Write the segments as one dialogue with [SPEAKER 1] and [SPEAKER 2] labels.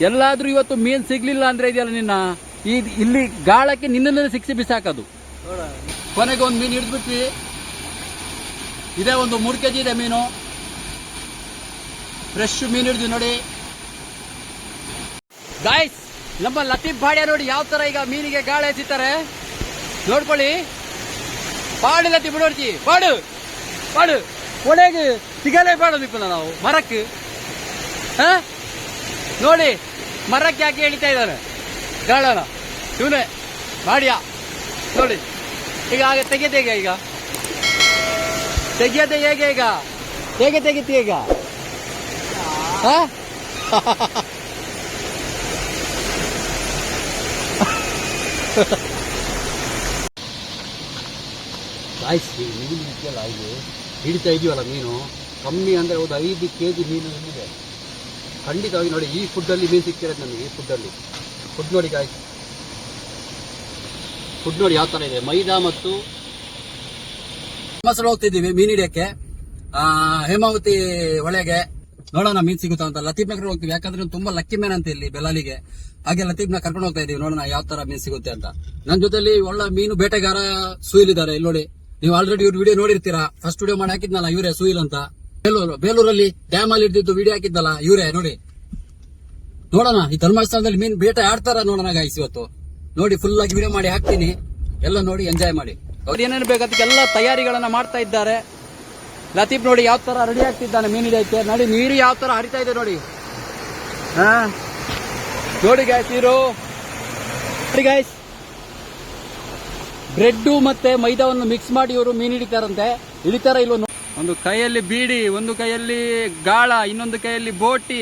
[SPEAKER 1] ಎಲ್ಲಾದ್ರೂ ಇವತ್ತು ಮೀನ್ ಸಿಗ್ಲಿಲ್ಲ ಅಂದ್ರೆ ಇದೆಯಲ್ಲ ನಿನ್ನ? ಇಲ್ಲಿ ಗಾಳಕ್ಕೆ ನಿನ್ನೆ ಸಿಕ್ಸಿ ಬಿಸಾಕದು. ಕೊನೆಗೆ ಒಂದು ಮೀನು ಹಿಡಿದ್ಬಿಟ್ವಿ. ಇದೇ ಒಂದು ಮೂರು ಕೆಜಿ ಇದೆ ಮೀನು. ಫ್ರೆಶ್ ಮೀನು ಹಿಡಿದ್ವಿ ನೋಡಿ. ಗಾಯ್ಸ್ ನಮ್ಮ ಲತೀಫ್ ಬಾಡ್ಯ ನೋಡಿ ಯಾವ ತರ ಈಗ ಮೀನಿಗೆ ಗಾಳಿ ಎಸಿತಾರೆ. ನೋಡ್ಕೊಳ್ಳಿ. ಪಾಡು ಲತೀಫ್ ಬಿಡೋಡ್ತಿ ಪಾಡು. ಪಾಡು. ಕೊನೆಗೆ ಸಿಗಲೇ ಬೇಡದಿಪ್ಪಲ್ಲ ನಾವು. ಮರಕ್ಕೆ. ಹಾ? ನೋಡಿ, ಮರಕ್ಕೆ ಯಾಕೆ ಎಳಿತಾ ಇದ್ದಾನೆ ಗಾಳನ. ಇವನೇ ಮಾಡಿಯಾ ನೋಡಿ, ಈಗ ಆಗ ತೆಗೆದೆ ಈಗ ಈಗ? ತೆಗಿಯೋದೆ ಹೇಗೆ ಈಗ? ಹೇಗೆ ತೆಗಿತಿ ಈಗ? ಸಾಯಿಸಿ ಮೀನು ಹಿಡಿತಾ ಇದೀವಲ್ಲ ಮೀನು. ಕಮ್ಮಿ ಅಂದರೆ ಒಂದು ಐದು ಕೆ ಜಿ ಮೀನು ಇಲ್ಲಿದೆ ಖಂಡಿತವಾಗಿ ನೋಡಿ, ಈ ಫುಡ್ಡಲ್ಲಿ ಮೀನು ಸಿಕ್ತಿರೋದು ನಮಗೆ, ಈ ಫುಡ್ಡಲ್ಲಿ ಫುಡ್ ನೋಡಿ ಗಾಯ್ ಫುಡ್ ನೋಡಿ ಯಾವ ಥರ ಇದೆ. ಮೈದಾ ಮತ್ತು ಮೊಸರು ಹೋಗ್ತಿದ್ದೀವಿ ಮೀನು ಹಿಡಿಯಕ್ಕೆ. ಹೇಮಾವತಿ ಹೊಳೆಗೆ ನೋಡೋಣ, ಮೀನ್ ಸಿಗುತ್ತಾ ಅಂತ. ಲತೀಫ್ ನಗರ ಹೋಗ್ತೀವಿ. ಯಾಕಂದ್ರೆ ತುಂಬಾ ಲಕ್ಕಿ ಮೇನ್ ಅಂತ ಇಲ್ಲಿ ಬೆಲಾಲಿಗೆ ಹಾಗೆ ಲತೀಫ್ನ ಕರ್ಕೊಂಡು ಹೋಗ್ತಾ ಇದೀವಿ. ನೋಡೋಣ ಯಾವ ತರ ಮೀನ್ ಸಿಗುತ್ತೆ ಅಂತ. ನನ್ನ ಜೊತೆಲಿ ಒಳ್ಳೆ ಮೀನು ಬೇಟೆಗಾರ ಸುಯಿಲ್ ಇದ್ದಾರೆ. ಇಲ್ಲಿ ನೋಡಿ, ನೀವು ಆಲ್ರೆಡಿ ಇವ್ರ ವಿಡಿಯೋ ನೋಡಿರ್ತೀರಾ. ಫಸ್ಟ್ ವಿಡಿಯೋ ಮಾಡಿ ಹಾಕಿದ್ನಲ್ಲ, ಇವರೇ ಸುಯಿಲ್ ಅಂತ. ಬೇಲೂರು, ಬೇಲೂರಲ್ಲಿ ಡ್ಯಾಮ್ ಅಲ್ಲಿ ಇದ್ದಿದ್ದು ವಿಡಿಯೋ ಹಾಕಿದ್ದಲ್ಲ ಇವರೇ, ನೋಡಿ. ನೋಡೋಣ, ಈ ಧರ್ಮಸ್ಥಾನದಲ್ಲಿ ಮೀನ್ ಬೇಟೆ ಆಡ್ತಾರ ನೋಡೋಣ ಗಾಯ್ಸ್ ಇವತ್ತು. ನೋಡಿ ಫುಲ್ ಆಗಿ ವಿಡಿಯೋ ಮಾಡಿ ಹಾಕ್ತೀನಿ. ಎಲ್ಲ ನೋಡಿ ಎಂಜಾಯ್ ಮಾಡಿ. ಅವ್ರು ಏನೇನು ಅದಕ್ಕೆಲ್ಲ ತಯಾರಿಗಳನ್ನ ಮಾಡ್ತಾ ಇದ್ದಾರೆ. ಲತೀಫ್ ನೋಡಿ ಯಾವ ತರ ರೆಡಿ ಆಗ್ತಿದ್ದಾನೆ ಮೀನ್ ಹಿಡಿಯಕ್ಕೆ ನೋಡಿ, ನೀರು ಯಾವ ತರ ಹರಿತಾ ಇದೆ ನೋಡಿ. ಹಾ? ನೋಡಿ ಗಾಯ್ಸ್ ನೀರು. ನೋಡಿ ಗಾಯ್ಸ್ ಬ್ರೆಡ್ ಮತ್ತೆ ಮೈದಾವನ್ನು ಮಿಕ್ಸ್ ಮಾಡಿ ಇವರು ಮೀನ್ ಹಿಡಿತಾರಂತೆ. ಹಿಡಿತಾರ ಇಲ್ವ ಒಂದು ಕೈಯಲ್ಲಿ ಬೀಡಿ ಒಂದು ಕೈಯಲ್ಲಿ ಗಾಳ ಇನ್ನೊಂದು ಕೈಯಲ್ಲಿ ಬೋಟಿ.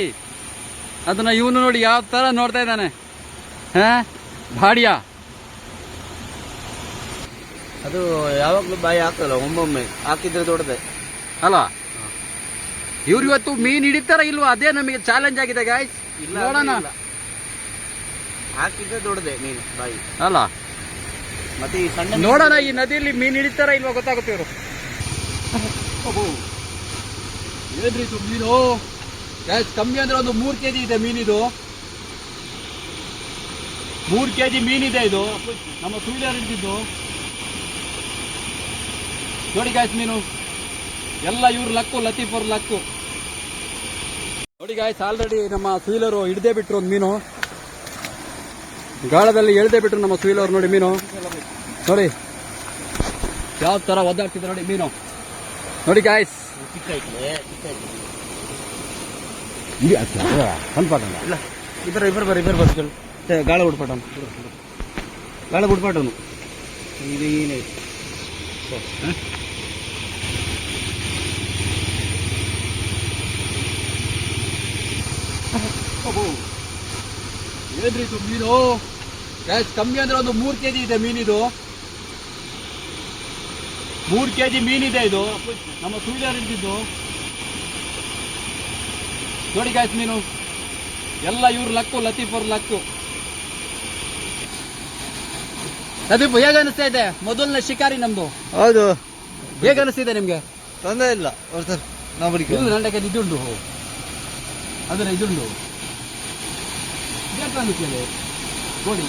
[SPEAKER 1] ಅದನ್ನ ಇವನು ನೋಡಿ ಯಾವ ತರ ನೋಡ್ತಾ ಇದ್ದಾನೆ? ಹಾ? ಭಾಡ್ಯ.
[SPEAKER 2] ಅದು ಯಾವಾಗ್ಲೂ ಬಾಯಿ ಹಾಕಲ್ಲ ಒಮ್ಮೊಮ್ಮೆ ಹಾಕಿದ್ರೆ ದೊಡ್ಡದೆ.
[SPEAKER 1] ಅಲ್ಲ ಇವ್ರು ಇವತ್ತು ಮೀನ್ ಹಿಡಿತಾರ ಇಲ್ವಾ? ಅದೇ ನಮಗೆ ಚಾಲೆಂಜ್ ಆಗಿದೆ ಗಾಯ್ಸ್ ನೋಡೋಣ.
[SPEAKER 2] ಹಾಕಿದ್ರೆ ದೊಡ್ಡದೆ ಮೀನು ಬಾಯಿ.
[SPEAKER 1] ಅಲ್ಲ.
[SPEAKER 2] ಮತ್ತೆ ಈ ಸಣ್ಣ
[SPEAKER 1] ನೋಡೋಣ ಈ ನದಿಯಲ್ಲಿ ಮೀನ್ ಹಿಡಿತಾರ ಇಲ್ವಾ ಗೊತ್ತಾಗುತ್ತೆ ಇವರು. ಏನ್ರಿ ಇದು ಮೀನು? ಗ್ಯಾಸ್ ಕಮ್ಮಿ ಅಂದ್ರೆ ಒಂದು ಮೂರ್ ಕೆಜಿ ಇದೆ ಮೀನಿದು. ಮೂರ್ ಕೆಜಿ ಮೀನಿದೆ ಇದು. ನಮ್ಮ ಸುಳ್ಳಿಯರ್ ಹಿಡಿದಿದ್ದು. ನೋಡಿ ಗಾಯ್ಸ್ ಮೀನು. ಎಲ್ಲ ಇವ್ರ ಲಕ್ಕು ಲತೀಫ್ ಅವ್ರ ಲಕ್ಕು. ನೋಡಿ ಗಾಯ್ಸ್ ಆಲ್ರೆಡಿ ನಮ್ಮ ಸುಯಿಲರು ಹಿಡ್ದೇ ಬಿಟ್ರು ಒಂದು ಮೀನು. ಗಾಳದಲ್ಲಿ ಎಳ್ದೇ ಬಿಟ್ರು ನಮ್ಮ ಸುಯಿಲವ್ರು ನೋಡಿ ಮೀನು. ನೋಡಿ. ಯಾವ ತರ ಒದ್ದಾಡ್ತಿದ್ರು ನೋಡಿ ಮೀನು. ನೋಡಿ ಗಾಯ್ಸ್ ಅನ್ಪಾಟಲ್ಲ
[SPEAKER 2] ಇಲ್ಲ ಇಬ್ಬರು ಇಬ್ಬರು ಬರ್ರಿ ಇಬ್ಬರು ಬರ್ತೀವಿ ಗಾಳ ಬಿಡ್ಪಾಟನು ಗಾಳ ಇದು ಏನೇ?
[SPEAKER 1] ಏನ್ರಿ ಇದು ಮೀನು? ಕಮ್ಮಿ ಅಂದ್ರೆ ಒಂದು ಮೂರ್ ಕೆಜಿ ಇದೆ ಮೀನಿದು. ಮೂರ್ ಕೆಜಿ ಮೀನಿದೆ ಇದು. ನಮ್ಮ ಸುಳ್ಳಿಯರ್ ಹಿಡಿದಿದ್ದು ನೋಡಿ ಗಾಯ್ಸ್ ಮೀನು. ಎಲ್ಲ ಇವ್ರ ಲಕ್ಕು ಲತೀಫ್ ಅವ್ರ ಲಕ್ಕು. ಲತೀಫ್ ಹೇಗೆ ಅನಿಸ್ತಾ ಇದೆ? ಮೊದಲನೇ ಶಿಕಾರಿ ನಮ್ದು.
[SPEAKER 2] ಹೌದು.
[SPEAKER 1] ಹೇಗೆ ಅನಿಸ್ತಿದೆ ನಿಮ್ಗೆ?
[SPEAKER 2] ತೊಂದರೆ ಇಲ್ಲ.
[SPEAKER 1] ಇದು ನಂಡಕ್ಕೆ ಇದುಂಡು ಅದರ ಇದುಂಡು ನೋಡಿ.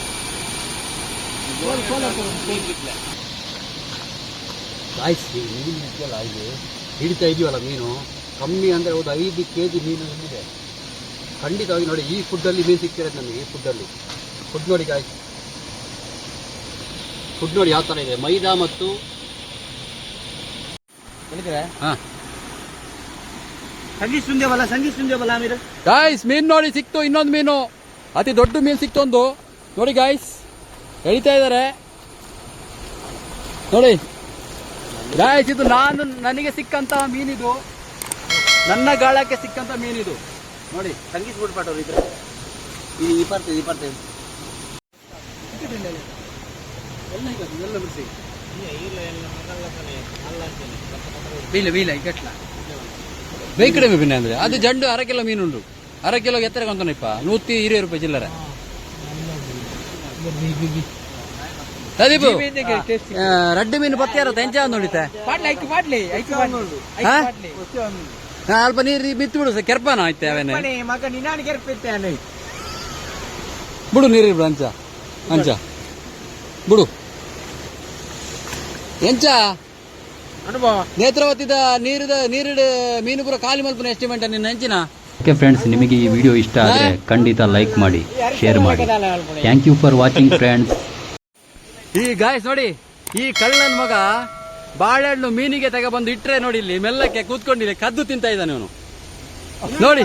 [SPEAKER 1] ಸಾಯಿಸಿ ಮೀನು ಇದೆಯಲ್ಲ ಇದು? ಹಿಡಿತಾ ಇದೀವಲ್ಲ ಮೀನು? ಕಮ್ಮಿ ಅಂದರೆ ಒಂದು ಐದು ಕೆ ಜಿ ಮೀನು ಇಲ್ಲಿದೆ ಖಂಡಿತವಾಗಿ ನೋಡಿ ಈ ಫುಡ್ಡಲ್ಲಿ ಮೀನು ಸಿಕ್ತಿರೋದು ನಮಗೆ ಈ ಫುಡ್ಡಲ್ಲಿ ಫುಡ್ ನೋಡಿ ಗಾಯ್ಸ್ ಫುಡ್ ನೋಡಿ ಯಾವ ಥರ ಇದೆ? ಮೈದಾ ಮತ್ತು ಗಾಯ್ಸ್ ಮೀನ್ ನೋಡಿ ಸಿಕ್ತು ಇನ್ನೊಂದು ಮೀನು. ಅತಿ ದೊಡ್ಡ ಮೀನು ಸಿಕ್ತು ಒಂದು. ನೋಡಿ ಗಾಯ್ಸ್ ಎಳಿತಾ ಇದ್ದಾರೆ. ನೋಡಿ. ಗಾಯ್ಸ್ ಇದು ನಾನು ನನಗೆ ಸಿಕ್ಕಂತಹ ಮೀನಿದು ನನ್ನ ಗಾಳಕ್ಕೆ ಸಿಕ್ಕಂತ ಮೀನಿದು. ನೋಡಿ
[SPEAKER 2] ಬಿಡ್ಪಾಟವ್ರು ಇದ್ರೆ. ಈ ಇಪ್ಪತ್ತೈದು ಇಪ್ಪತ್ತೈದು
[SPEAKER 1] ವೀಲ ವೀಲ ಇಕ್ಕಟ್ಲ ಬೇಕಡೆ ಪಿನ್ನೆ ಅಂದ್ರೆ. ಅದು ಜಂಡು ಅರ ಕಿಲೋ ಮೀನುಂಡು ಅರ ಕಿಲೋ ಎತ್ತರ ಕೊಂತನಪ್ಪ ನೂತಿ ಇರುವತ್ತು ರೂಪಾಯಿ ಚಿಲ್ಲರೆ. ಪ್ರದೀಪ್ ರಡ್ಡು ಮೀನು ಪತ್ತೆ ಇರುತ್ತೆ? ಎಂಚ ನೋಡಿತ? ಅಲ್ಪ ನೀರು ಬಿತ್ತು ಬಿಡು ಕೆರ್ಪಾನ ಆಯ್ತೆ ಅವೇನೆ. ಬಿಡು ನೀರು ಬಿಡು ಅಂಚ ಅಂಚ. ಬಿಡು. ಎಂಚ?
[SPEAKER 2] ನೇತ್ರವತ್ತಿದ
[SPEAKER 1] ನೇತ್ರಾವತಿದ ನೀರಿದ ನೀರಿಡ ಮೀನು ಪುರ ಖಾಲಿ ಮಲ್ಪನ ಎಸ್ಟಿಮೇಟ್ ನಿನ್ನ ಹೆಂಚಿನ?
[SPEAKER 3] ಓಕೆ ಫ್ರೆಂಡ್ಸ್ ನಿಮಗೆ ಈ ವಿಡಿಯೋ ಇಷ್ಟ ಆದರೆ ಖಂಡಿತ ಲೈಕ್ ಮಾಡಿ ಶೇರ್ ಮಾಡಿ. Thank you for watching friends
[SPEAKER 1] ಈ ಗಾಯ್ಸ್ ನೋಡಿ, ಈ ಕಳ್ಳನ ಮಗ ಬಾಳೆಹಣ್ಣು ಮೀನಿಗೆ ತಗೊಬಂದು ಇಟ್ರೆ ನೋಡಿ ಇಲ್ಲಿ ಮೆಲ್ಲಕ್ಕೆ ಕೂತ್ಕೊಂಡಿಲ್ಲ ಕದ್ದು ತಿಂತ ಇದ್ದಾನೆ ಅವನು ನೋಡಿ.